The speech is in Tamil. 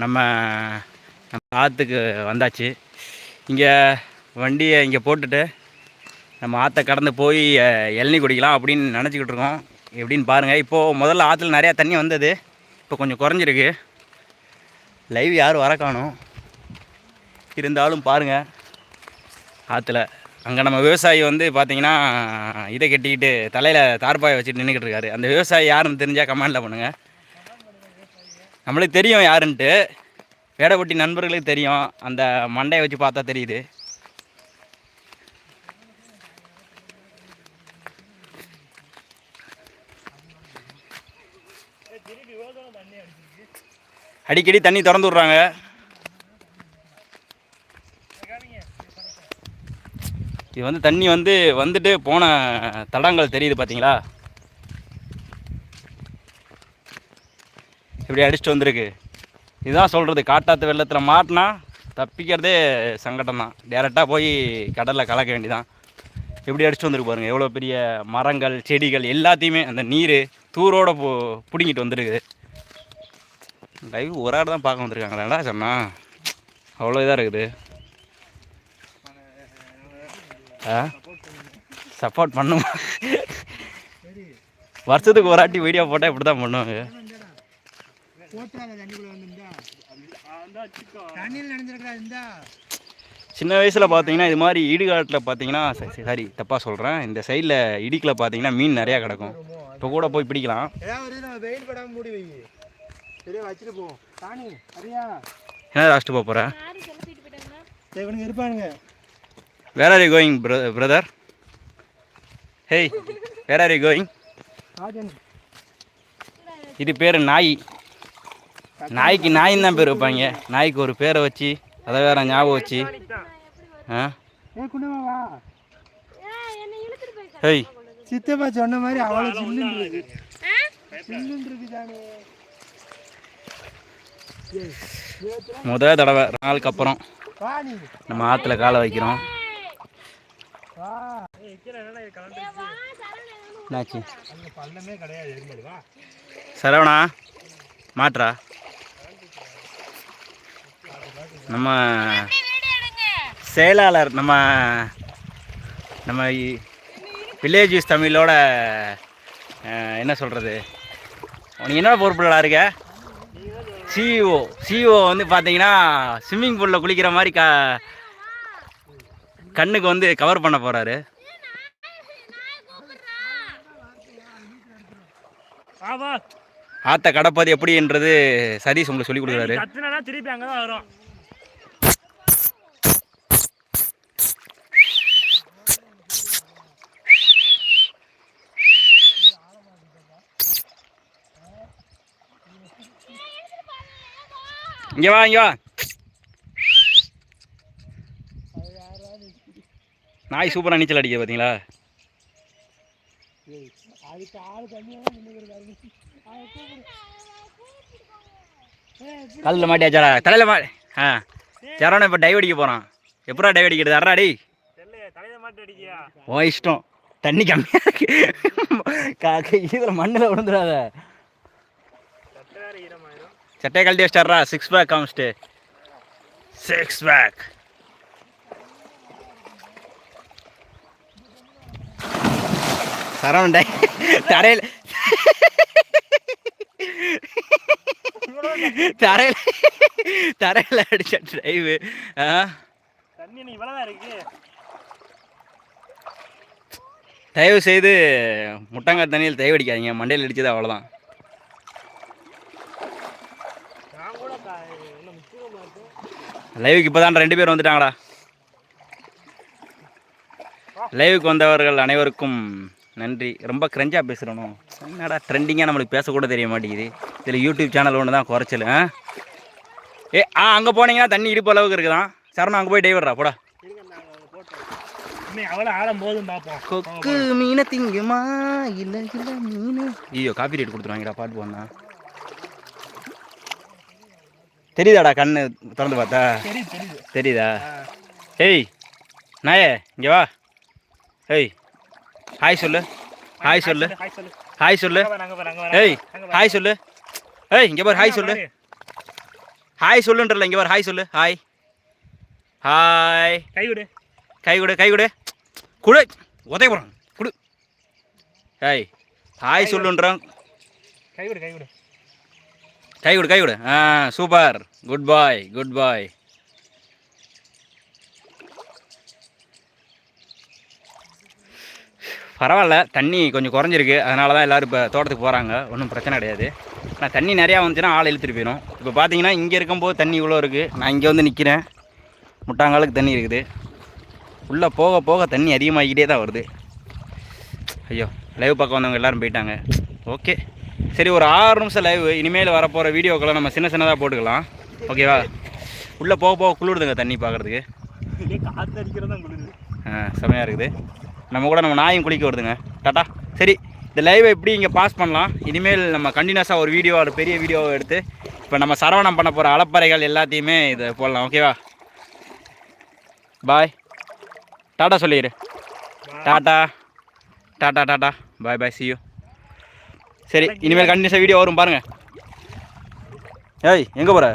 நம்ம நம்ம ஆற்றுக்கு வந்தாச்சு. இங்கே வண்டியை இங்கே போட்டுட்டு நம்ம ஆற்றை கடந்து போய் இளநி இளநீ குடிக்கலாம் அப்படின்னு நினச்சிக்கிட்டு இருக்கோம். எப்படின்னு பாருங்கள் இப்போது முதல்ல ஆற்றுல நிறையா தண்ணி வந்தது. இப்போ கொஞ்சம் குறைஞ்சிருக்கு. லைவ் யாரும் வர காணும். இருந்தாலும் பாருங்கள் ஆற்றுல அங்கே நம்ம விவசாயி வந்து பார்த்தீங்கன்னா இதை கட்டிக்கிட்டு தலையில் தார்பாயை வச்சுட்டு நின்றுக்கிட்டு இருக்காரு. அந்த விவசாயி யாருன்னு தெரிஞ்சால் கமெண்டில் பண்ணுங்கள் நம்மளுக்கு தெரியும் யாருன்ட்டு. வேடப்பட்டி நண்பர்களுக்கு தெரியும். அந்த மண்டையை வச்சு பார்த்தா தெரியுது. அடிக்கடி தண்ணி திறந்து விட்றாங்க. இது வந்து தண்ணி வந்து வந்துட்டு போன தடங்கள் தெரியுது பார்த்தீங்களா இப்படி அடிச்சுட்டு வந்திருக்கு. இதுதான் சொல்கிறது காட்டாத்து வெள்ளத்தில் மாட்டினா தப்பிக்கிறதே சங்கடம் தான் டேரெக்டாக போய் கடலில் கலக்க வேண்டிதான் எப்படி அடிச்சுட்டு வந்துருக்கு பாருங்கள் எவ்வளோ பெரிய மரங்கள் செடிகள் எல்லாத்தையுமே அந்த நீர் தூரோட போ பிடுங்கிட்டு வந்துருக்குது. லைவ் ஒரு ஆடு தான் பார்க்க வந்திருக்காங்களா? சொன்னா? அவ்வளோ இதாக இருக்குது. ஆ? சப்போர்ட் பண்ணுமா? வருஷத்துக்கு ஒரு ஆட்டி வீடியோ போட்டால் இப்படி தான் பண்ணுவாங்க. போட்டுறாத தண்ணிக்குள்ள வந்துருந்தா. தண்ணியில் நினைஞ்சிருக்கா இருந்தா? சின்ன வயசில் பார்த்தீங்கன்னா இது மாதிரி இடுகாட்டில் பார்த்தீங்கன்னா சாரி தப்பாக சொல்கிறேன் இந்த சைடில் இடுக்கில் பார்த்தீங்கன்னா மீன் நிறையா கிடக்கும். இப்போ கூட போய் பிடிக்கலாம். என்ன லாஸ்ட்டு போக போகிறேன் where are you going brother hey where are you going இது பேர் நாய். நாய்க்கு நாயின்னு தான் பேர் வைப்பாங்க நாய்க்கு ஒரு பேரை வச்சு அதை வேற ஞாபகம் வச்சு. ஆ? ஹேய். சித்தப்பா சொன்ன மாதிரி அவ்வளோ சில்லுன்னு இருக்கு. சில்லுன்னு இருக்கு தானே முத தடவை நாளுக்கு அப்புறம் நம்ம ஆற்றுல காலை வைக்கிறோம். வா. என்னாச்சு? அங்கே பள்ளமே கிடையாது இருந்தது வா. சரவணா மாட்ரா நம்ம செயலாளர் நம்ம நம்ம வில்லேஜ் தமிழோட என்ன சொல்கிறது உனக்கு என்ன பொறுப்புலடா இருக்க? சிஇஓ சிஇஓ வந்து பார்த்தீங்கன்னா ஸ்விம்மிங் பூலில் குளிக்கிற மாதிரி க கண்ணுக்கு வந்து கவர் பண்ண போகிறாரு ஆற்ற கடப்பது எப்படின்றது சதீஷ் உங்களுக்கு சொல்லி கொடுக்குறாரு. திருப்பி அங்கே தான் வரும். இங்க வா இங்க வா. நாய் சூப்பரா நீச்சல் அடிக்க பாத்தீங்களா? அதுக்கு ஆள் மாட்டியாச்சாடா தலையில மா ஆ. சரவணன் இப்போ டைவ் அடிக்க போறான். எப்படா டைவ் அடிக்கிறது? அறா அடி ஓ தலையில மாட்டு இஷ்டம். தண்ணி கம்மியா இருக்கு. காக்க இதில் மண்ணில் விழுந்துடாத. சட்டையை கழட்டி வச்சிட்டாரா சிக்ஸ் பேக் காமிச்சிட்டு. சிக்ஸ் பேக் சரவணன் டை தரையில். தரையில். தரையில் அடிச்ச டிரைவு ஆ? தயவு செய்து முட்டங்காய் தண்ணியில் தயவு அடிக்காதீங்க. மண்டையில் அடிச்சது அவ்வளோதான் நான் கூட கா- என்ன முக்கியம் பார்த்தேன் லைவுக்கு இப்போ தான் ரெண்டு பேர் வந்துட்டாங்கடா. லைவுக்கு வந்தவர்கள் அனைவருக்கும் நன்றி. ரொம்ப கிரஞ்சாக பேசுகிறணும் என்னடா ட்ரெண்டிங்காக நம்மளுக்கு பேசக்கூட தெரிய மாட்டேங்குது. இதில் யூடியூப் சேனல் ஒன்று தான் குறைச்சல் ஆ? ஏ ஆ அங்கே போனீங்கன்னா தண்ணி இடுப்பு அளவுக்கு இருக்குதான். சரணம் அங்கே போய் டைவர்ரா போடா. கொக்கு மீனை திங்குமா? இல்லை இல்லை மீன். ஐயோ காப்பி ரேட் கொடுத்துருவாங்கடா பாட்டு போனா. தெரியுதாடா கண்ணு திறந்து பார்த்தா? தெரியுது ஏய் நாயே இங்கே வா. ஏய் ஹாய் சொல்லு. ஹாய் சொல்லு. ஹாய் சொல்லு. ஏய் ஹாய் சொல்லு. ஏய் இங்கே பாரு ஹாய் சொல்லு. ஹாய் சொல்லுன்றல இங்கே வர ஹாய் சொல்லு. ஹாய் ஹாய் கை விடு கை கொடு கை கொடு. குடு. உதய போகிறான் குடு. Hi hi சொல்லுன்றோம். கை விடு கை விடு கை கொடு கை கொடு ஆ super. Good bye good bye பரவாயில்ல தண்ணி கொஞ்சம் குறைஞ்சிருக்கு. அதனால தான் எல்லோரும் இப்போ தோட்டத்துக்கு போகிறாங்க ஒன்றும் பிரச்சனை கிடையாது. ஆனால் தண்ணி நிறையா வந்துச்சுன்னா ஆள் இழுத்துட்டு போயிடும் இப்போ பார்த்தீங்கன்னா இங்கே இருக்கும்போது தண்ணி இவ்வளோ இருக்குது நான் இங்கே வந்து நிற்கிறேன் முட்டாங்காலுக்கு தண்ணி இருக்குது. உள்ளே போக போக தண்ணி அதிகமாகிக்கிட்டே தான் வருது. ஐயோ லைவ் பார்க்க வந்தவங்க எல்லாரும் போயிட்டாங்க. ஓகே. சரி ஒரு ஆறு நிமிஷம் லைவ் இனிமேல் வரப்போகிற வீடியோக்கெல்லாம் நம்ம சின்ன சின்னதாக போட்டுக்கலாம். ஓகேவா உள்ளே போக போக குளிருதுங்க தண்ணி பார்க்குறதுக்கு ஆ செமையாக இருக்குது. நம்ம கூட நம்ம நாயும் குளிக்க வருதுங்க. டாட்டா சரி இந்த லைவை எப்படி இங்கே பாஸ் பண்ணலாம்? இனிமேல் நம்ம கண்டினியூஸாக ஒரு வீடியோ ஒரு பெரிய வீடியோவை எடுத்து இப்போ நம்ம சரவணம் பண்ண போகிற அலப்பறைகள் எல்லாத்தையுமே இதை போடலாம். ஓகேவா பாய் டாட்டா சொல்லிடு tata tata tata bye bye you. சரி இனிமேல் கண்டினியூஸாக வீடியோ வரும் பாருங்கள் ஏய் எங்கே போகிற